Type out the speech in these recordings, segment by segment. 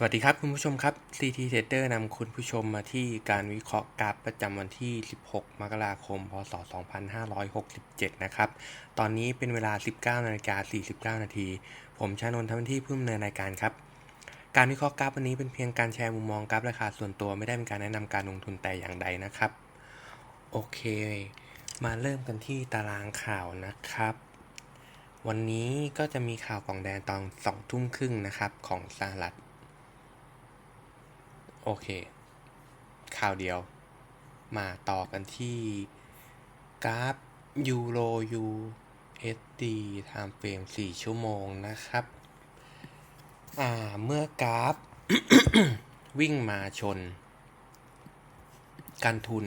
สวัสดีครับคุณผู้ชมครับ CT Trader นำคุณผู้ชมมาที่การวิเคราะห์กราฟประจำวันที่ 16 มกราคม พศ 2567 นะครับ ตอนนี้เป็นเวลา 19นาฬิกา49 นาที ผมชานนท์ทำหน้าที่ผู้ดำเนินรายการครับ การวิเคราะห์กราฟวันนี้เป็นเพียงการแชร์มุมมองกราฟราคาส่วนตัวไม่ได้เป็นการแนะนำการลงทุนแต่อย่างใดนะครับ โอเค มาเริ่มกันที่ตารางข่าวนะครับวันนี้ก็จะมีข่าวกล่องแดงตอน2ทุ่มครึ่งนะครับของสหรัฐ โอเค ข่าวเดียว มาต่อกันที่กราฟยูโร USD ไทม์เฟรม4ชั่วโมงนะครับ อ่า เมื่อกราฟ วิ่งมาชน การทุน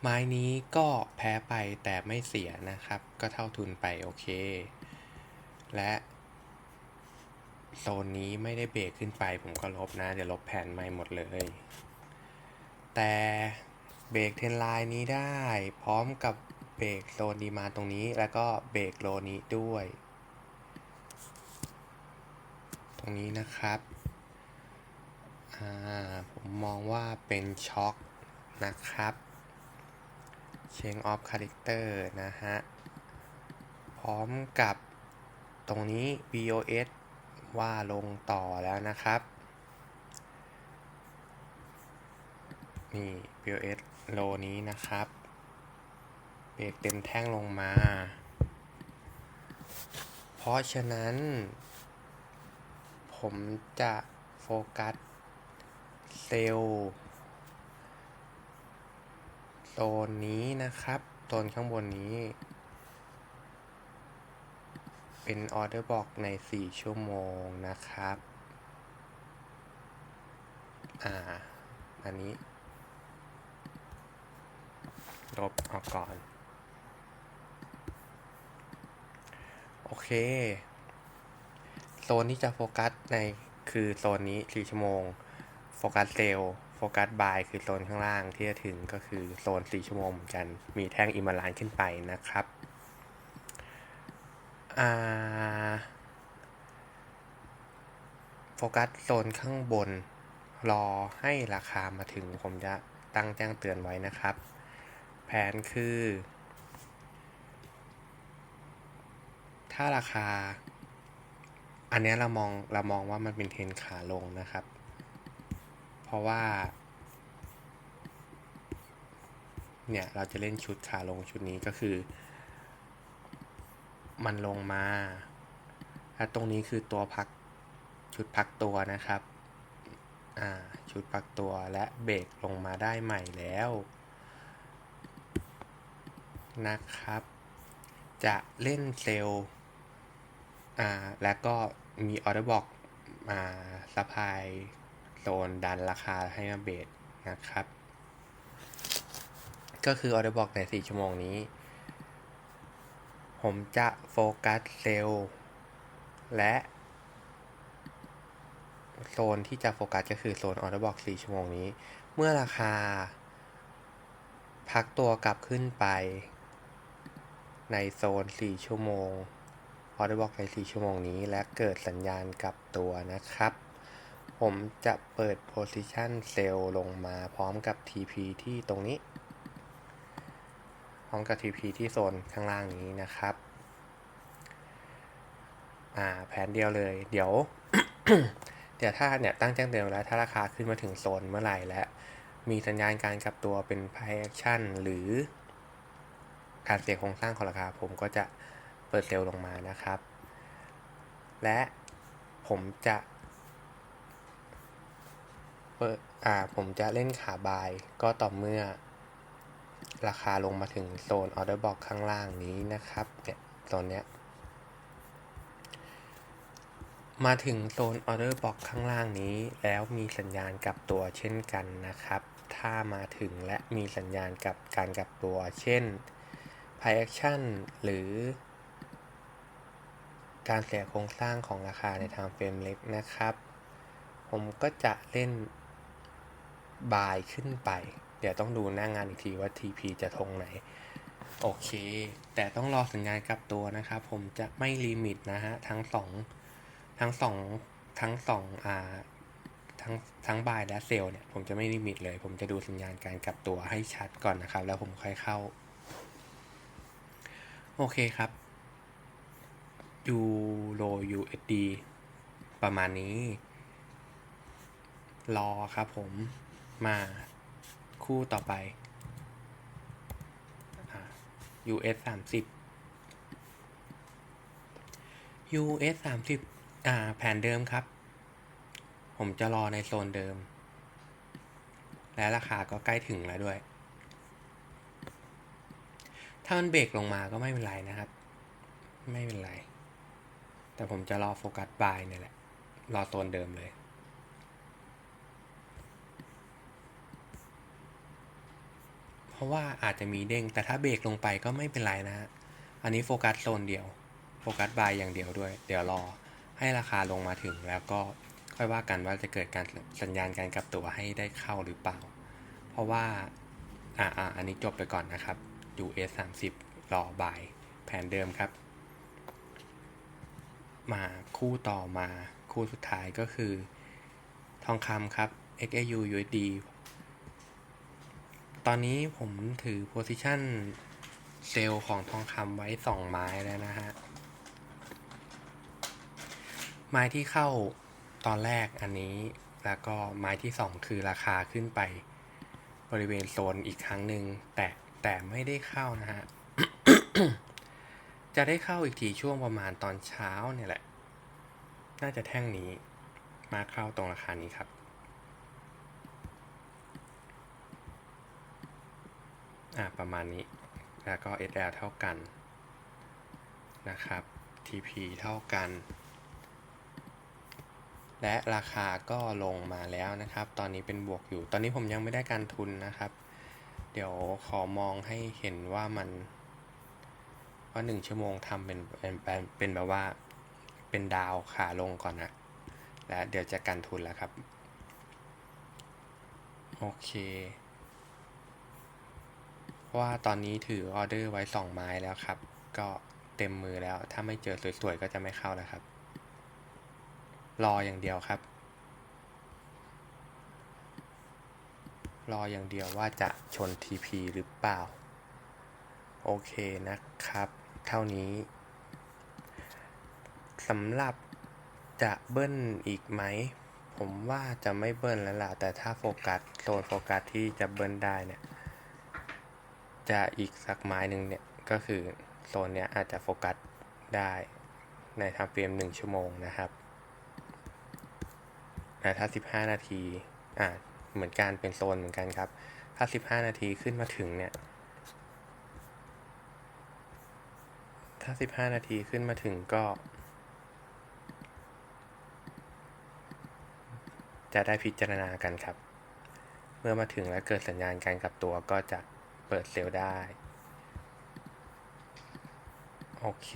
ไม้นี้ก็แพ้ไปแต่ไม่เสียนะครับ ก็เท่าทุนไปโอเค และ โซนนี้ไม่ได้เบรกขึ้นไป ผมก็ลบนะ เดี๋ยวลบแผ่นใหม่หมดเลย แต่เบรกเทรนไลน์นี้ได้ พร้อมกับเบรกโซนดีมาตรงนี้ แล้วก็เบรกโลนี้ด้วย ตรงนี้นะครับ ผมมองว่าเป็นช็อคนะครับเชงออฟคาแรคเตอร์นะฮะ พร้อมกับตรงนี้ BOS ว่าลงต่อแล้วนะครับ นี่ BOS โลนี้นะครับเบรกเต็มแท่งลงมา เพราะฉะนั้น ผมจะโฟกัสเซลล์โซนนี้นะครับโซนข้างบนนี้ เป็นออเดอร์บอกใน 4 ชั่วโมงนะครับ อ่า อันนี้ลบออกก่อน โอเค โซนที่จะโฟกัสในคือโซนนี้ 4 ชั่วโมง โฟกัสเซลล์โฟกัสบายคือโซนข้างล่างที่จะถึงก็คือโซน 4 ชั่วโมงเหมือนกัน มีแท่งอิมาลานขึ้นไปนะครับ อ่าโฟกัสโซนข้างบน รอให้ราคามาถึงผมจะตั้งแจ้งเตือนไว้นะครับ แผนคือ ถ้าราคา อันนี้เรามองเรามองว่ามันเป็นเทรนขาลงนะครับ เพราะว่า เนี่ย เราจะเล่นชุดขาลงชุดนี้ก็คือ มันลงมาและตรงนี้คือตัวพักชุดพักตัวนะครับ อ่า ชุดพักตัวและเบรกลงมาได้ใหม่แล้ว นะครับ จะเล่นเซลล์ อ่า แล้วก็มีออเดอร์บอกมาสปายโซนดันราคาให้มาเบรกนะครับ ก็คือออเดอร์บอกใน 4 ชั่วโมงนี้ ผมจะโฟกัสเซลล์และโซนที่จะโฟกัสก็คือโซนออเดอร์บ็อก4ชั่วโมงนี้ เมื่อราคา พักตัวกลับขึ้นไปในโซน 4 ชั่วโมงออเดอร์บ็อกใน 4 ชั่วโมงนี้ และเกิดสัญญาณกลับตัวนะครับ ผมจะเปิด position sell ลงมาพร้อมกับ TP ที่ตรงนี้ ร้อมกับ TP ที่โซนข้างล่างนี้นะครับอ่าแผนเดียวเลย เดี๋ยว เดี๋ยวถ้าเนี่ยตั้งแจ้งเตือนแล้วถ้าราคาขึ้นมาถึงโซนเมื่อไหร่และ มีสัญญาณการกลับตัวเป็น price action หรือการเสียโครงสร้างของราคาผมก็จะเปิดเซลล์ลงมานะครับ และผมจะเปิดอ่าผมจะเล่นขาบายก็ต่อเมื่อ ราคาลงมาถึงโซนออเดอร์บ็อกข้างล่างนี้นะครับเนี่ยโซนเนี้ยมาถึงโซนออเดอร์บ็อกข้างล่างนี้ แล้วมีสัญญาณกลับตัวเช่นกันนะครับ ถ้ามาถึงและมีสัญญาณกับการกลับตัวเช่น p r i action หรือ การเสียโครงสร้างของราคาในทางเฟรมเล็กนะครับ ผมก็จะเล่นบายขึ้นไป ดี๋ยวต้องดูหน้างงานอีกทีว่า TP จะทงไหน โอเค แต่ต้องรอสัญญาณกลับตัวนะครับ ผมจะไม่ลิมิตนะฮะ ทั้งสองทั้งสองทั้งสองอ่าทั้งทั้งบายและเซลล์เนี่ย ผมจะไม่ลิมิตเลย ผมจะดูสัญญาณการกลับตัวให้ชัดก่อนนะครับ แล้วผมค่อยเข้า โอเคครับยูโร USD ประมาณนี้ รอครับผมมา คู่ต่อไป US สามสิบ US สามสิบอ่า แผนเดิมครับ ผมจะรอในโซนเดิม และราคาก็ใกล้ถึงแล้วด้วย ถ้ามันเบรกลงมาก็ไม่เป็นไรนะครับ ไม่เป็นไร แต่ผมจะรอโฟกัสบายเนี่ยแหละ รอโซนเดิมเลย เพ ราะว่าอาจจะมีเด้ง แต่ถ้าเบรกลงไปก็ไม่เป็นไรนะฮะ อันนี้โฟกัสโซนเดียว โฟกัสบายอย่างเดียวด้วย เดี๋ยวรอให้ราคาลงมาถึงแล้วก็ค่อยว่ากันว่าจะเกิดการสัญญาณการกลับตัวให้ได้เข้าหรือเปล่า เพราะว่า อ่าอ่าอันนี้จบไปก่อนนะครับ US 30รอบายแผนเดิมครับ มาคู่ต่อมาคู่สุดท้ายก็คือ ทองคำครับ XAU USD ตอนนี้ผมถือ position เซลล์ของทองคำไว้2ไม้แล้วนะฮะ ไม้ที่เข้าตอนแรกอันนี้แล้วก็ไม้ที่2คือราคาขึ้นไปบริเวณโซนอีกครั้งหนึ่งแต่แต่ไม่ได้เข้านะฮะ จะได้เข้าอีกทีช่วงประมาณตอนเช้าเนี่ยแหละ น่าจะแท่งนี้มาเข้าตรงราคานี้ครับ อ่าประมาณนี้ แล้วก็ SL เท่ากันนะครับ TP เท่ากัน และราคาก็ลงมาแล้วนะครับ ตอนนี้เป็นบวกอยู่ ตอนนี้ผมยังไม่ได้การทุนนะครับ เดี๋ยวขอมองให้เห็นว่ามัน ว่าหนึ่งชั่วโมงทำเป็นเป็นเป็นแบบว่าเป็นดาวขาลงก่อนนะ และเดี๋ยวจะกันทุนแล้วครับ โอเค ราะว่าตอนนี้ถือออเดอร์ไว้ 2 ไม้แล้วครับ ก็เต็มมือแล้ว ถ้าไม่เจอสวยๆ ก็จะไม่เข้าแล้วครับ รออย่างเดียวครับ รออย่างเดียวว่าจะชน TP หรือเปล่า โอเคนะครับ เท่านี้สำหรับจะเบิ้ลอีกไหม ผมว่าจะไม่เบิ้ลแล้วล่ะ แต่ถ้าโฟกัสโซนโฟกัสที่จะเบิ้ลได้เนี่ย จะอีกสักไม้หนึ่งเนี่ยก็คือโซนเนี้ยอาจจะโฟกัสได้ในทำเฟรมหนึ่งชั่วโมงนะครับถ้า 15 นาทีอ่าเหมือนกันเป็นโซนเหมือนกันครับ ถ้า 15 นาทีขึ้นมาถึงเนี่ย ถ้า 15 นาทีขึ้นมาถึงก็ จะได้พิจารณากันครับ เมื่อมาถึงแล้วเกิดสัญญาณการกลับตัวก็จะ เปิดเซลล์ได้ โอเค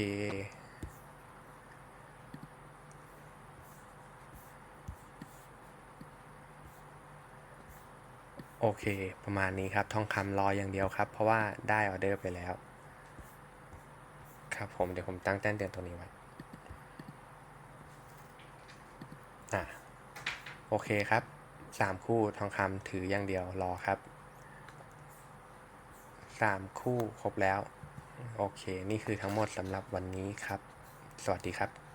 โอเค ประมาณนี้ครับ ทองคำรออย่างเดียวครับ เพราะว่าได้ออเดอร์ไปแล้ว ครับผม เดี๋ยวผมตั้งแจ้งเตือนตัวนี้ไว้ อะ โอเคครับสามคู่ทองคำถืออย่างเดียวรอครับ สามคู่ครบแล้ว โอเค นี่คือทั้งหมดสำหรับวันนี้ครับ สวัสดีครับ